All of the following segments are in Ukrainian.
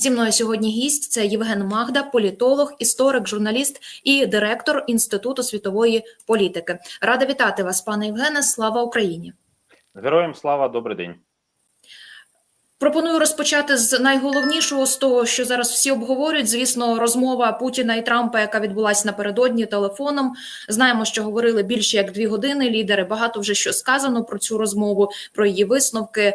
Зі мною сьогодні гість це Євген Магда, політолог, історик, журналіст і директор Інституту світової політики. Рада вітати вас, пане Євгене. Слава Україні! Героям слава, добрий день. Пропоную розпочати з найголовнішого з того, що зараз всі обговорюють. Звісно, розмова Путіна і Трампа, яка відбулася напередодні телефоном. Знаємо, що говорили більше як дві години. Лідери багато вже що сказано про цю розмову, про її висновки.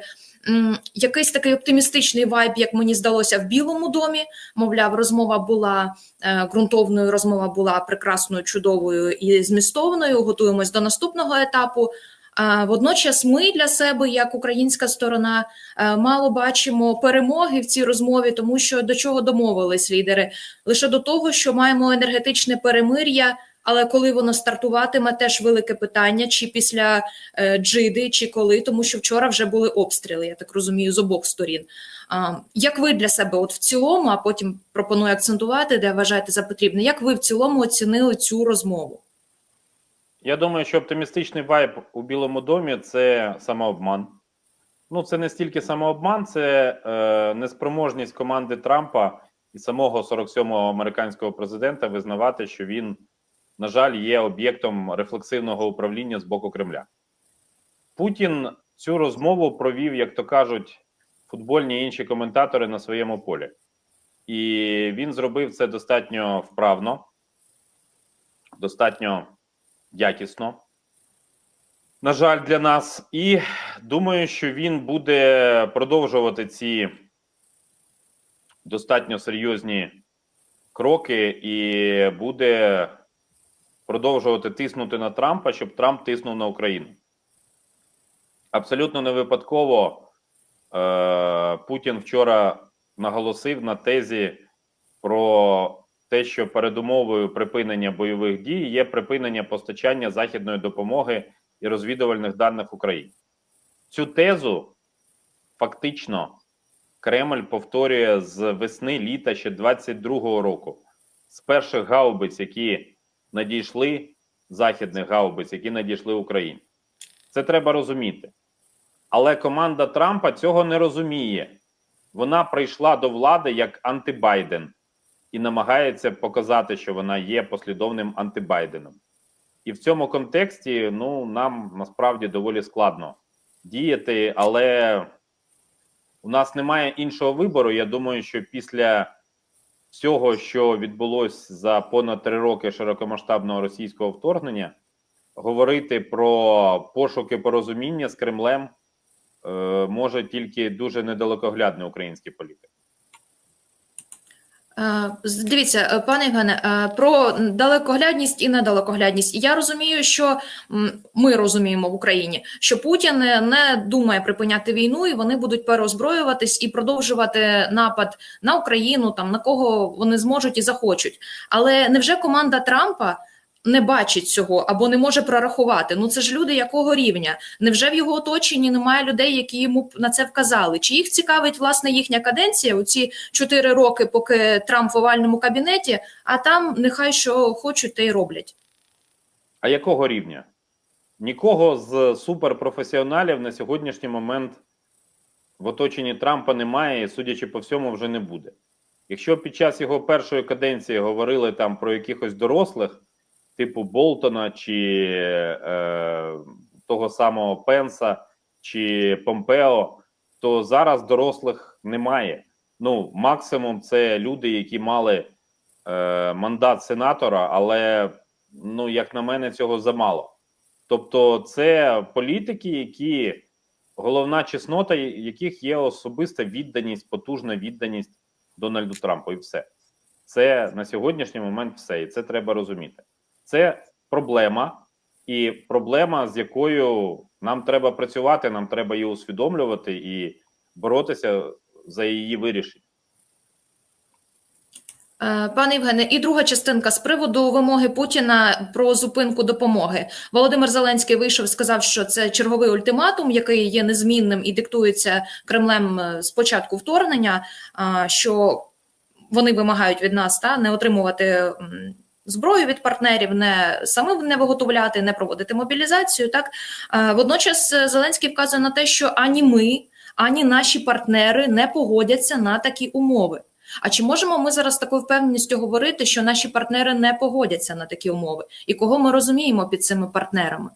Якийсь такий оптимістичний вайб, як мені здалося, в Білому домі. Мовляв, розмова була е, ґрунтовною, розмова була прекрасною, чудовою і змістовною. Готуємось до наступного етапу. Водночас, ми для себе, як українська сторона, е, мало бачимо перемоги в цій розмові, тому що до чого домовились лідери лише до того, що маємо енергетичне перемир'я. Але коли воно стартуватиме, теж велике питання: чи після е, джиди, чи коли, тому що вчора вже були обстріли, я так розумію, з обох сторін. А, як ви для себе, от в цілому, а потім пропоную акцентувати, де вважаєте за потрібне, як ви в цілому оцінили цю розмову? Я думаю, що оптимістичний вайб у Білому домі це самообман. Ну, це не стільки самообман, це е, неспроможність команди Трампа і самого 47-го американського президента визнавати, що він, на жаль, є об'єктом рефлексивного управління з боку Кремля. Путін цю розмову провів, як то кажуть, футбольні і інші коментатори на своєму полі. І він зробив це достатньо вправно, достатньо якісно. На жаль, для нас, і думаю, що він буде продовжувати ці достатньо серйозні кроки і буде продовжувати тиснути на Трампа, щоб Трамп тиснув на Україну. Абсолютно не випадково е, Путін вчора наголосив на тезі про те, що передумовою припинення бойових дій є припинення постачання західної допомоги і розвідувальних даних Україні. Цю тезу фактично Кремль повторює з весни літа ще 22-го року, з перших гаубиць, які надійшли, західних гаубиць, які надійшли Україні. Це треба розуміти. Але команда Трампа цього не розуміє. Вона прийшла до влади як антибайден і намагається показати, що вона є послідовним антибайденом. І в цьому контексті ну, нам насправді доволі складно діяти, але у нас немає іншого вибору. Я думаю, що після всього, що відбулося за понад три роки широкомасштабного російського вторгнення, говорити про пошуки порозуміння з Кремлем е, може тільки дуже недалекоглядний український політик. Е, Дивіться, е, пане Євгене, е, про далекоглядність і недалекоглядність. Я розумію, що ми розуміємо в Україні, що Путін не думає припиняти війну, і вони будуть переозброюватись і продовжувати напад на Україну, там на кого вони зможуть і захочуть. Але невже команда Трампа? Не бачить цього або не може прорахувати. Ну це ж люди якого рівня? Невже в його оточенні немає людей, які йому на це вказали? Чи їх цікавить власне їхня каденція у ці чотири роки, поки Трамп в овальному кабінеті, а там нехай що хочуть, те й роблять. А якого рівня? Нікого з суперпрофесіоналів на сьогоднішній момент в оточенні Трампа немає, і судячи по всьому, вже не буде. Якщо під час його першої каденції говорили там про якихось дорослих, типу Болтона чи е, того самого Пенса чи Помпео, то зараз дорослих немає. Ну, максимум це люди, які мали е, мандат сенатора, але, ну, як на мене, цього замало. Тобто, це політики, які головна чеснота, яких є особиста відданість, потужна відданість Дональду Трампу, і все. Це на сьогоднішній момент все, і це треба розуміти. Це проблема, і проблема, з якою нам треба працювати, нам треба її усвідомлювати і боротися за її вирішення. Е, Пане Євгене, і друга частинка з приводу вимоги Путіна про зупинку допомоги. Володимир Зеленський вийшов, сказав, що це черговий ультиматум, який є незмінним і диктується Кремлем з початку вторгнення. Що вони вимагають від нас та не отримувати зброю від партнерів, не самим не виготовляти, не проводити мобілізацію. Так водночас Зеленський вказує на те, що ані ми, ані наші партнери не погодяться на такі умови. А чи можемо ми зараз такою впевненістю говорити, що наші партнери не погодяться на такі умови? І кого ми розуміємо під цими партнерами?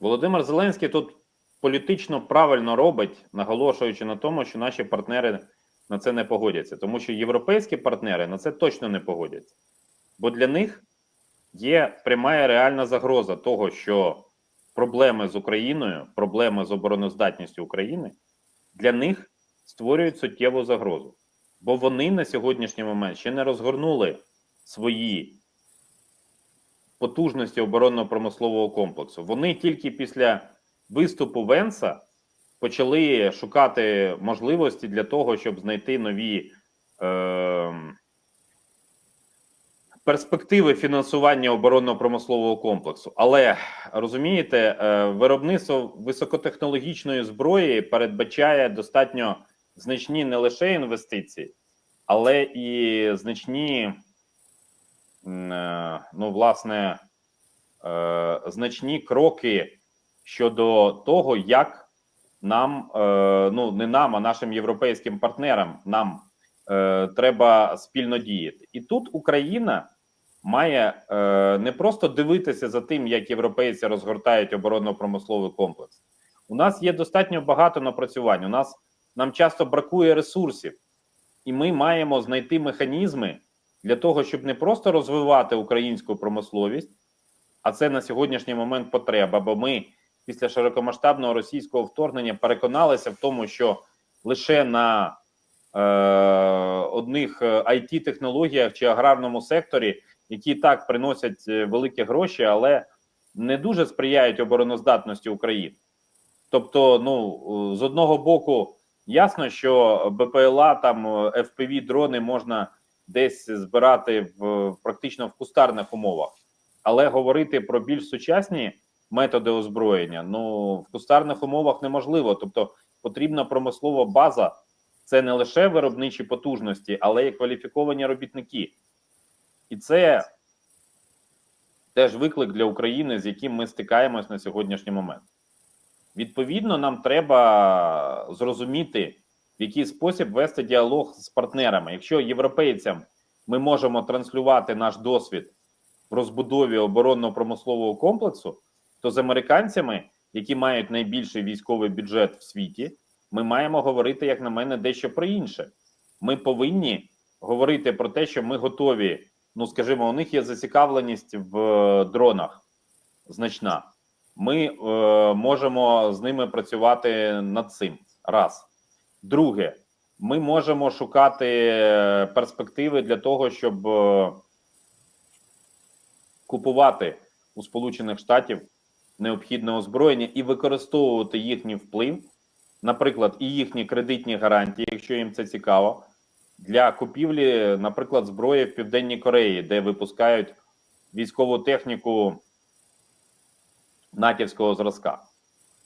Володимир Зеленський тут політично правильно робить, наголошуючи на тому, що наші партнери на це не погодяться, тому що європейські партнери на це точно не погодяться. Бо для них є пряма і реальна загроза того, що проблеми з Україною, проблеми з обороноздатністю України для них створюють суттєву загрозу. Бо вони на сьогоднішній момент ще не розгорнули свої потужності оборонно-промислового комплексу. Вони тільки після виступу Венса почали шукати можливості для того, щоб знайти нові е, перспективи фінансування оборонно-промислового комплексу. Але розумієте, е, виробництво високотехнологічної зброї передбачає достатньо значні не лише інвестиції, але і значні, е, ну, власне, е, значні кроки щодо того, як нам, ну не нам, а нашим європейським партнерам, нам треба спільно діяти. І тут Україна має е, не просто дивитися за тим, як європейці розгортають оборонно-промисловий комплекс. У нас є достатньо багато напрацювань. У нас нам часто бракує ресурсів, і ми маємо знайти механізми для того, щоб не просто розвивати українську промисловість, а це на сьогоднішній момент потреба. Бо ми після широкомасштабного російського вторгнення переконалися в тому, що лише на е, одних it технологіях чи аграрному секторі, які так приносять е, великі гроші, але не дуже сприяють обороноздатності України. Тобто, ну з одного боку, ясно, що БПЛА там fpv дрони можна десь збирати в практично в кустарних умовах, але говорити про більш сучасні методи озброєння ну в кустарних умовах неможливо. Тобто потрібна промислова база, це не лише виробничі потужності, але й кваліфіковані робітники, і це теж виклик для України, з яким ми стикаємось на сьогоднішній момент. Відповідно, нам треба зрозуміти, в який спосіб вести діалог з партнерами. Якщо європейцям ми можемо транслювати наш досвід в розбудові оборонно-промислового комплексу, то з американцями, які мають найбільший військовий бюджет в світі, ми маємо говорити, як на мене, дещо про інше. Ми повинні говорити про те, що ми готові. Ну, скажімо, у них є зацікавленість в е, дронах значна. Ми е, можемо з ними працювати над цим. Раз. Друге, ми можемо шукати е, перспективи для того, щоб е, купувати у Сполучених Штатів необхідне озброєння і використовувати їхній вплив, наприклад, і їхні кредитні гарантії, якщо їм це цікаво, для купівлі, наприклад, зброї в Південній Кореї, де випускають військову техніку натівського зразка,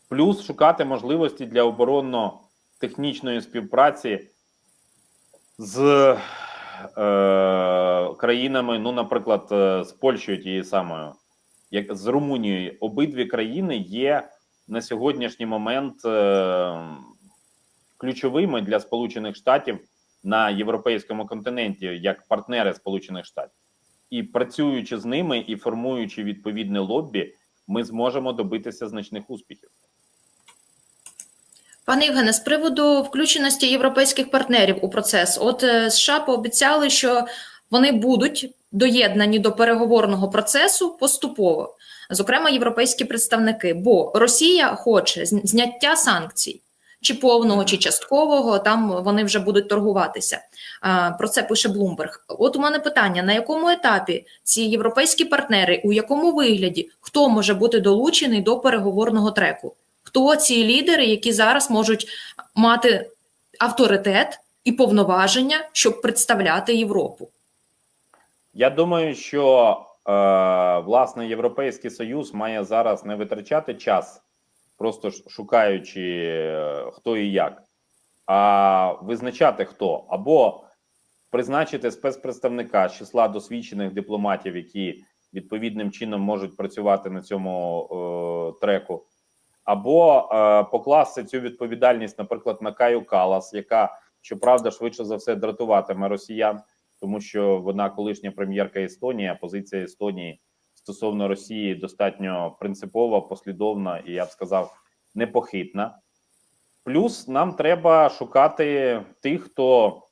плюс шукати можливості для оборонно-технічної співпраці з е, країнами, ну, наприклад, е, з Польщею тією самою, як з Румунією. Обидві країни є на сьогоднішній момент е, ключовими для Сполучених Штатів на європейському континенті як партнери Сполучених Штатів, і працюючи з ними і формуючи відповідне лоббі, ми зможемо добитися значних успіхів. Пане Євгене, з приводу включеності європейських партнерів у процес, от е, США пообіцяли, що вони будуть доєднані до переговорного процесу поступово, зокрема європейські представники. Бо Росія хоче зняття санкцій, чи повного, чи часткового. Там вони вже будуть торгуватися. Про це пише Блумберг. От у мене питання: на якому етапі ці європейські партнери, у якому вигляді хто може бути долучений до переговорного треку? Хто ці лідери, які зараз можуть мати авторитет і повноваження, щоб представляти Європу? Я думаю, що е, власне Європейський Союз має зараз не витрачати час, просто шукаючи е, хто і як, а визначати хто. Або призначити спецпредставника з числа досвідчених дипломатів, які відповідним чином можуть працювати на цьому е, треку, або е, покласти цю відповідальність, наприклад, на Каю Калас, яка щоправда, швидше за все дратуватиме росіян, тому що вона колишня прем'єрка Естонії, а позиція Естонії стосовно Росії достатньо принципова, послідовна і я б сказав непохитна. Плюс нам треба шукати тих, хто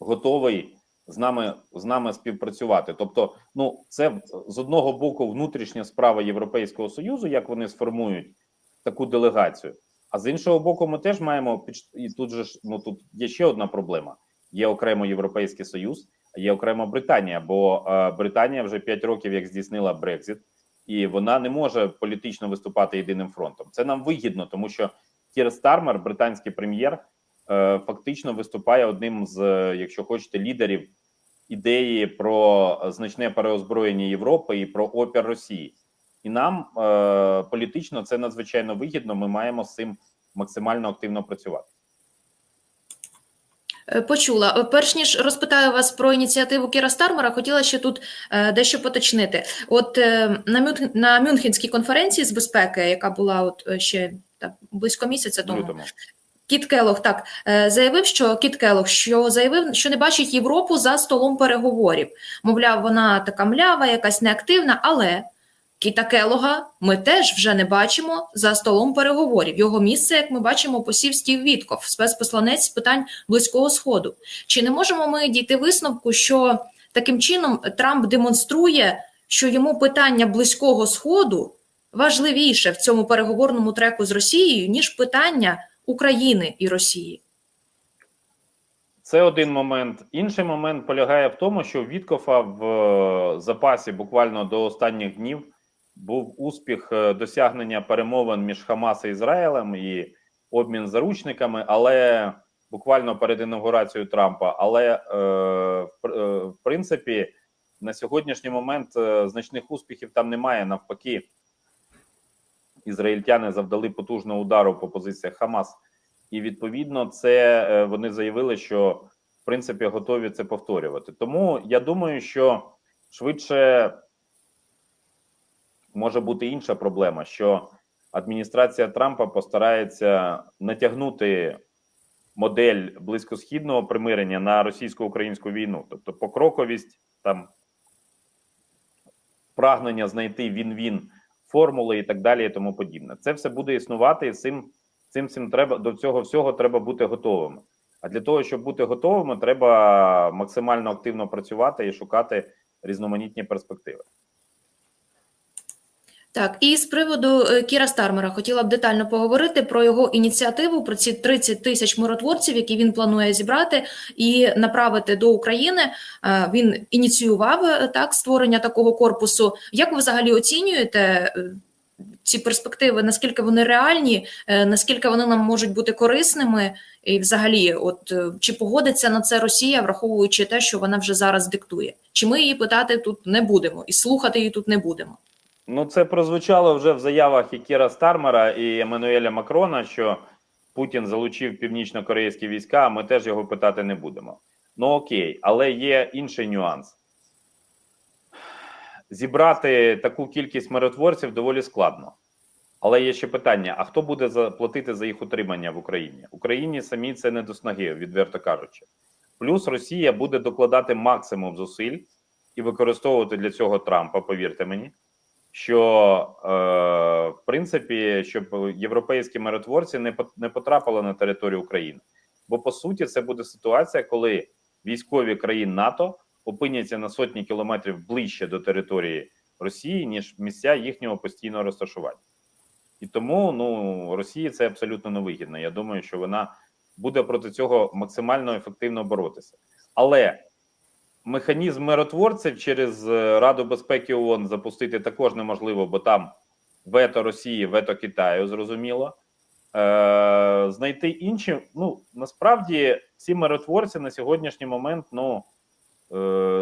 готовий з нами з нами співпрацювати. Тобто, ну це з одного боку внутрішня справа Європейського союзу, як вони сформують таку делегацію. А з іншого боку, ми теж маємо і тут же ну тут є ще одна проблема: є окремо Європейський Союз, є окремо Британія. Бо е, Британія вже 5 років як здійснила Брекзит, і вона не може політично виступати єдиним фронтом. Це нам вигідно, тому що Кір Стармер, британський прем'єр, е, фактично виступає одним з, е, якщо хочете, лідерів ідеї про значне переозброєння Європи і про опір Росії. І нам політично це надзвичайно вигідно. Ми маємо з цим максимально активно працювати. Е, Почула. Е, Перш ніж розпитаю вас про ініціативу Кіра Стармера, хотіла ще тут е, дещо поточнити. От на, Мюнх... на Мюнхенській конференції з безпеки, яка була от ще так, близько місяця тому, лютому. Кіт Келох так заявив, що Кіт Келох, що заявив, що не бачить Європу за столом переговорів. Мовляв, вона така млява, якась неактивна, але Кіта Келога ми теж вже не бачимо за столом переговорів. Його місце, як ми бачимо, посів Стів Вітков, спецпосланець з питань близького сходу. Чи не можемо ми дійти висновку, що таким чином Трамп демонструє, що йому питання близького сходу важливіше в цьому переговорному треку з Росією, ніж питання України і Росії? Це один момент. Інший момент полягає в тому, що Віткофа в е, запасі буквально до останніх днів був успіх е, досягнення перемовин між Хамас і Ізраїлем і обмін заручниками, але буквально перед інаугурацією Трампа. Але е, е, в принципі на сьогоднішній момент значних успіхів там немає. Навпаки, ізраїльтяни завдали потужного удару по позиціях Хамас. І відповідно, це вони заявили, що в принципі готові це повторювати. Тому я думаю, що швидше може бути інша проблема, що адміністрація Трампа постарається натягнути модель близькосхідного примирення на російсько-українську війну, тобто покроковість, там прагнення знайти він-він формули і так далі, і тому подібне. Це все буде існувати, і цим цим цим треба до цього всього треба бути готовими. А для того, щоб бути готовими, треба максимально активно працювати і шукати різноманітні перспективи. Так, і з приводу е, Кіра Стармера хотіла б детально поговорити про його ініціативу, про ці 30 тисяч миротворців, які він планує зібрати і направити до України. Е, Він ініціював е, так створення такого корпусу. Як ви взагалі оцінюєте ці перспективи? Наскільки вони реальні? Наскільки вони нам можуть бути корисними? І, взагалі, от чи погодиться на це Росія, враховуючи те, що вона вже зараз диктує? Чи ми її питати тут не будемо і слухати її тут не будемо? Ну, це прозвучало вже в заявах і Кіра Стармера і Еммануеля Макрона, що Путін залучив північно-корейські війська, а ми теж його питати не будемо. Ну окей, але є інший нюанс. Зібрати таку кількість миротворців доволі складно. Але є ще питання: а хто буде за- платити за їх утримання в Україні? Україні самі це не до снаги, відверто кажучи. Плюс Росія буде докладати максимум зусиль і використовувати для цього Трампа, повірте мені що е, в принципі, щоб європейські миротворці не не потрапили на територію України. Бо по суті, це буде ситуація, коли військові країн НАТО опиняться на сотні кілометрів ближче до території Росії, ніж місця їхнього постійного розташування. І тому ну Росії це абсолютно невигідно. Я думаю, що вона буде проти цього максимально ефективно боротися. Але механізм миротворців через е, Раду безпеки ООН запустити також неможливо, бо там вето Росії, вето Китаю, зрозуміло. Е, знайти інші. Ну насправді ці миротворці на сьогоднішній момент ну е,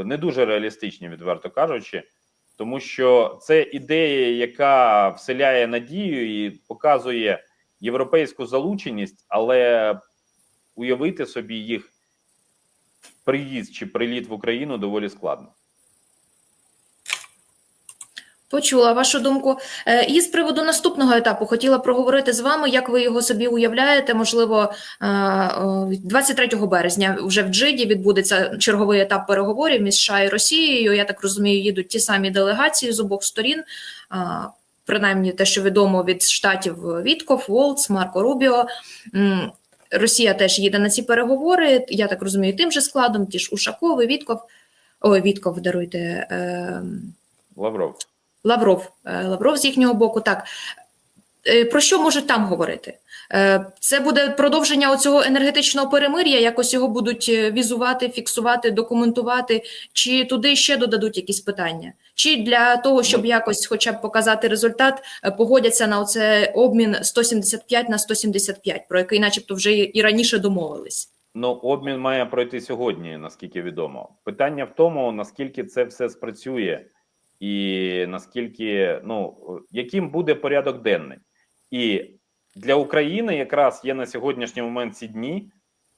не дуже реалістичні, відверто кажучи, тому що це ідея, яка вселяє надію і показує європейську залученість, але уявити собі їх приїзд чи приліт в Україну доволі складно. Почула вашу думку. Е, І з приводу наступного етапу хотіла проговорити з вами, як ви його собі уявляєте. Можливо, е, 23 березня вже в Джиді відбудеться черговий етап переговорів між США і Росією. Я так розумію, їдуть ті самі делегації з обох сторін. Принаймні, те, що відомо від штатів Вітков, Волц, Марко Рубіо. Росія теж їде на ці переговори. Я так розумію, тим же складом, ті ж Ушаков і Вітков. Ой, Вітков, даруйте. Е, Лавров. Лавров, е, Лавров з їхнього боку, так. Е, Про що можуть там говорити? Е, Це буде продовження оцього енергетичного перемир'я, якось його будуть візувати, фіксувати, документувати, чи туди ще додадуть якісь питання? Чи для того, щоб якось хоча б показати результат, е, погодяться на оце обмін 175 на 175, про який начебто вже і і раніше домовились? Ну, обмін має пройти сьогодні, наскільки відомо. Питання в тому, наскільки це все спрацює, і наскільки ну яким буде порядок денний. І для України якраз є на сьогоднішній момент ці дні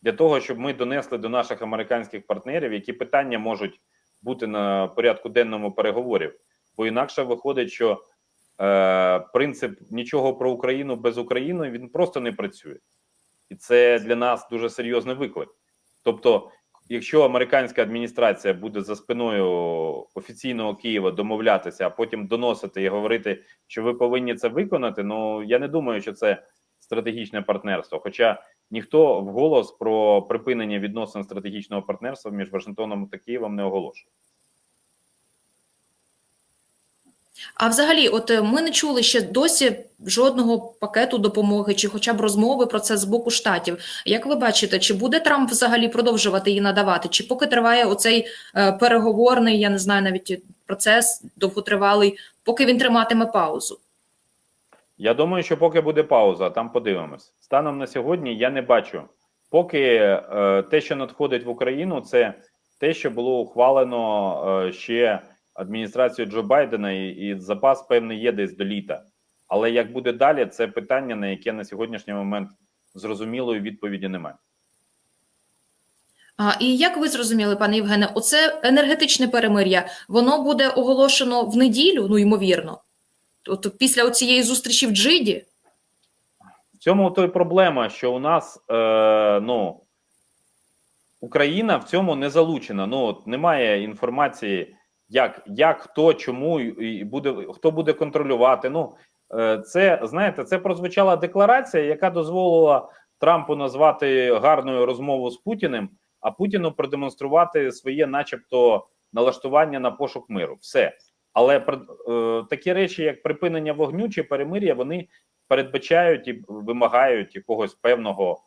для того, щоб ми донесли до наших американських партнерів, які питання можуть бути на порядку денному переговорів. Бо інакше виходить, що е, принцип нічого про Україну без України він просто не працює. І це для нас дуже серйозний виклик. Тобто, якщо американська адміністрація буде за спиною офіційного Києва домовлятися, а потім доносити і говорити, що ви повинні це виконати, ну я не думаю, що це стратегічне партнерство. Хоча ніхто вголос про припинення відносин стратегічного партнерства між Вашингтоном та Києвом не оголошує. А взагалі, от е, ми не чули ще досі жодного пакету допомоги, чи хоча б розмови про це з боку штатів. Як ви бачите, чи буде Трамп взагалі продовжувати її надавати? Чи поки триває оцей е, переговорний, я не знаю, навіть процес довготривалий, поки він триматиме паузу? Я думаю, що поки буде пауза, там подивимось. Станом на сьогодні я не бачу. Поки е, те, що надходить в Україну, це те, що було ухвалено е, ще адміністрацією Джо Байдена, і, і запас певний є десь до літа. Але як буде далі, це питання, на яке на сьогоднішній момент зрозумілої відповіді немає. А, і як ви зрозуміли, пане Євгене, оце енергетичне перемир'я, воно буде оголошено в неділю, ну ймовірно. От після цієї зустрічі в Джиді. В цьому то й проблема, що у нас е, ну, Україна в цьому не залучена. Ну, от немає інформації, як, як хто, чому і буде хто буде контролювати. Ну, е, це знаєте, це прозвучала декларація, яка дозволила Трампу назвати гарною розмову з Путіним, а Путіну продемонструвати своє, начебто, налаштування на пошук миру. Все. Але е, такі речі, як припинення вогню чи перемир'я, вони передбачають і вимагають якогось певного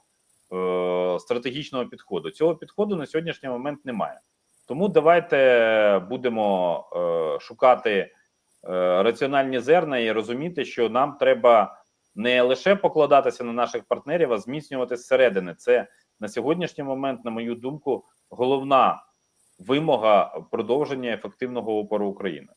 е, стратегічного підходу. Цього підходу на сьогоднішній момент немає. Тому давайте будемо е, шукати е, раціональні зерна і розуміти, що нам треба не лише покладатися на наших партнерів, а зміцнювати зсередини. Це на сьогоднішній момент, на мою думку, головна вимога продовження ефективного опору України.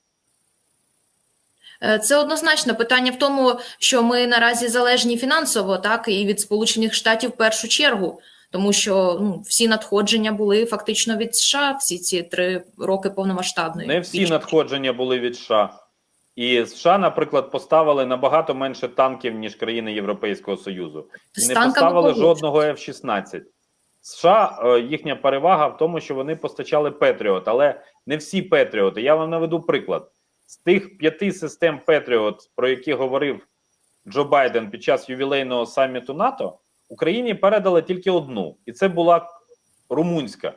Е, Це однозначно питання в тому, що ми наразі залежні фінансово, так і від Сполучених Штатів в першу чергу, тому що ну, всі надходження були фактично від США всі ці три роки повномасштабної. Не всі надходження були від США. І США, наприклад, поставили набагато менше танків, ніж країни Європейського Союзу. І не поставили жодного F-16. США е, їхня перевага в тому, що вони постачали Петріот, але не всі Петріоти. Я вам наведу приклад. З тих п'яти систем Петріот, про які говорив Джо Байден під час ювілейного саміту НАТО, Україні передали тільки одну, і це була румунська,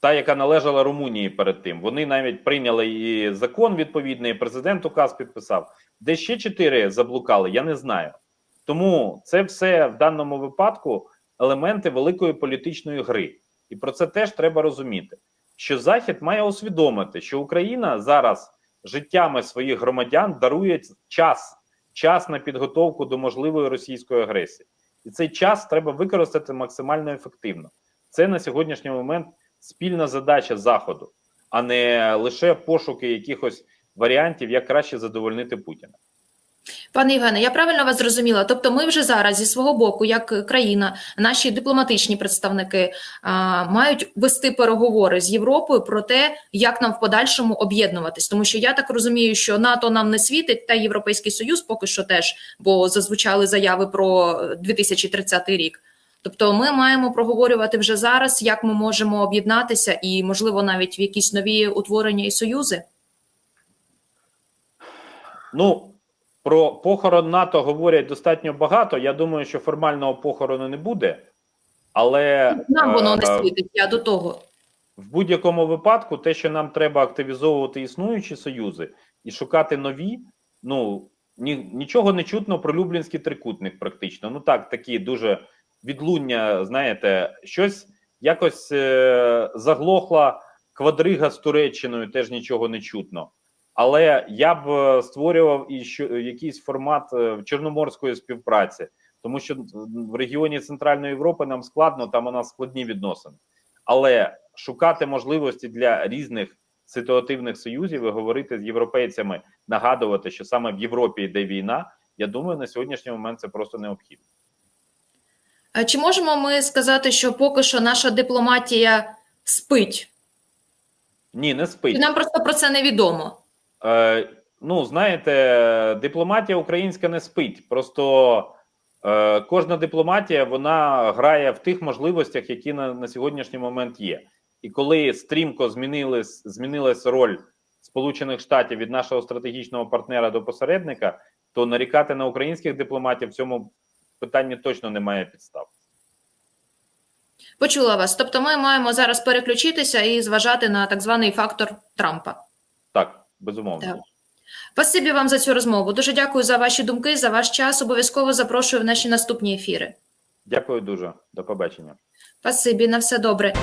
та, яка належала Румунії перед тим. Вони навіть прийняли і закон відповідний, і президент указ підписав. Де ще чотири заблукали, я не знаю. Тому це все в даному випадку елементи великої політичної гри, і про це теж треба розуміти. Що Захід має усвідомити, що Україна зараз життями своїх громадян дарує час, час на підготовку до можливої російської агресії, і цей час треба використати максимально ефективно. Це на сьогоднішній момент спільна задача Заходу, а не лише пошуки якихось варіантів, як краще задовольнити Путіна. Пане Євгене, я правильно вас зрозуміла? Тобто, ми вже зараз зі свого боку, як країна, наші дипломатичні представники а, мають вести переговори з Європою про те, як нам в подальшому об'єднуватись. Тому що я так розумію, що НАТО нам не світить, та Європейський Союз поки що теж, бо зазвучали заяви про 2030 рік. Тобто, ми маємо проговорювати вже зараз, як ми можемо об'єднатися, і можливо навіть в якісь нові утворення і союзи. Ну, про похорон НАТО говорять достатньо багато. Я думаю, що формального похорону не буде, але Нам воно не е, світить. Я до того. в будь-якому випадку, те, що нам треба активізовувати існуючі союзи і шукати нові, ну ні, нічого не чутно про Люблінський трикутник, практично. Ну так, такі дуже відлуння, знаєте, щось якось е, заглохла квадрига з Туреччиною, теж нічого не чутно. Але я б е, створював і що якийсь формат е, чорноморської співпраці, тому що в регіоні Центральної Європи нам складно, там у нас складні відносини. Але шукати можливості для різних ситуативних союзів і говорити з європейцями, нагадувати, що саме в Європі йде війна. Я думаю, на сьогоднішній момент це просто необхідно. А Чи можемо ми сказати, що поки що наша дипломатія спить? Ні, не спить. Нам просто про це невідомо. Е, ну, знаєте, дипломатія українська не спить. Просто е, кожна дипломатія вона грає в тих можливостях, які на, на сьогоднішній момент є. І коли стрімко змінилась, змінилась роль Сполучених Штатів від нашого стратегічного партнера до посередника, то нарікати на українських дипломатів в цьому питанні точно немає підстав. Почула вас. Тобто, ми маємо зараз переключитися і зважати на так званий фактор Трампа. Так, безумовно. Так. Спасибі вам за цю розмову. Дуже дякую за ваші думки, за ваш час. Обов'язково запрошую в наші наступні ефіри. Дякую дуже. До побачення. Спасибі, на все добре.